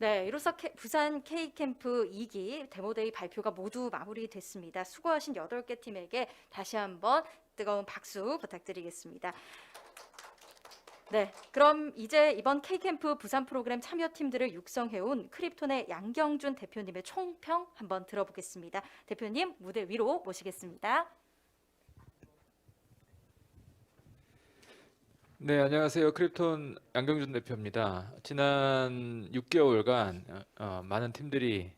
네, 이로써 K- 부산 K캠프 2기 데모데이 발표가 모두 마무리됐습니다. 수고하신 8개 팀에게 다시 한번 뜨거운 박수 부탁드리겠습니다. 네, 그럼 이제 이번 K캠프 부산 프로그램 참여팀들을 육성해온 크립톤의 양경준 대표님의 총평 한번 들어보겠습니다. 대표님 무대 위로 모시겠습니다. 네, 안녕하세요. 크립톤 양경준 대표입니다. 지난 6개월간 어, 많은 팀들이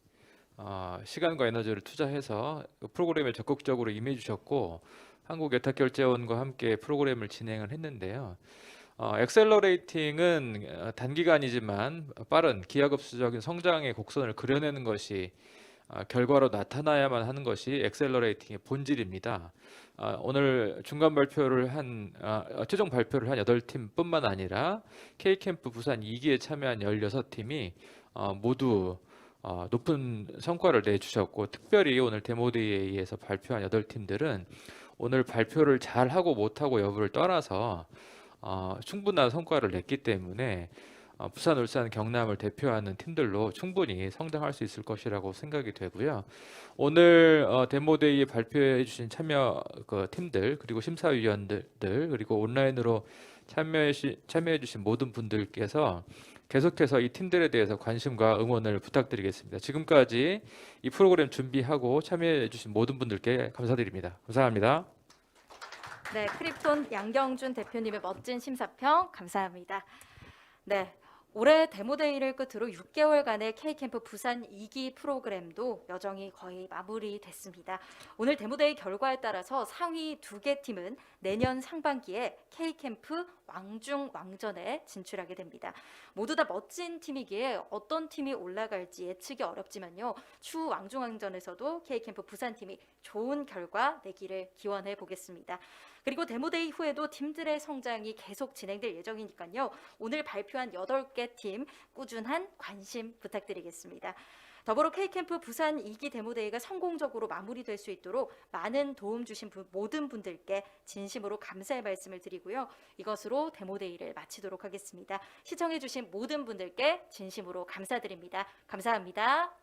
어, 시간과 에너지를 투자해서 그 프로그램에 적극적으로 임해 주셨고 한국 예탁결제원과 함께 프로그램을 진행을 했는데요. 어, 엑셀러레이팅은 어, 단기간이지만 빠른 기하급수적인 성장의 곡선을 그려내는 것이 어, 결과로 나타나야만 하는 것이 엑셀러레이팅의 본질입니다. 아, 오늘 중간 발표를 한 아, 어, 최종 발표를 한 8팀뿐만 아니라 K캠프 부산 2기에 참여한 16팀이 어, 모두 어, 높은 성과를 내주셨고 특별히 오늘 데모데이에서 발표한 8팀들은 오늘 발표를 잘 하고 못하고 여부를 떠나서 어, 충분한 성과를 냈기 때문에 어, 부산, 울산, 경남을 대표하는 팀들로 충분히 성장할 수 있을 것이라고 생각이 되고요. 오늘 어, 데모데이에 발표해 주신 참여 그 팀들 그리고 심사위원들 그리고 온라인으로 참여해 주신 모든 분들께서 계속해서 이 팀들에 대해서 관심과 응원을 부탁드리겠습니다. 지금까지 이 프로그램 준비하고 참여해 주신 모든 분들께 감사드립니다. 감사합니다. 네, 크립톤 양경준 대표님의 멋진 심사평 감사합니다. 네. 올해 데모데이를 끝으로 6개월간의 K캠프 부산 2기 프로그램도 여정이 거의 마무리됐습니다. 오늘 데모데이 결과에 따라서 상위 두 개 팀은 내년 상반기에 K캠프 왕중 왕전에 진출하게 됩니다. 모두 다 멋진 팀이기에 어떤 팀이 올라갈지 예측이 어렵지만요. 추후 왕중 왕전에서도 K캠프 부산 팀이 좋은 결과 내기를 기원해 보겠습니다. 그리고 데모데이 후에도 팀들의 성장이 계속 진행될 예정이니까요. 오늘 발표한 8개 팀 꾸준한 관심 부탁드리겠습니다. 더불어 K캠프 부산 2기 데모데이가 성공적으로 마무리될 수 있도록 많은 도움 주신 분- 모든 분들께 진심으로 감사의 말씀을 드리고요. 이것으로 데모데이를 마치도록 하겠습니다. 시청해주신 모든 분들께 진심으로 감사드립니다. 감사합니다.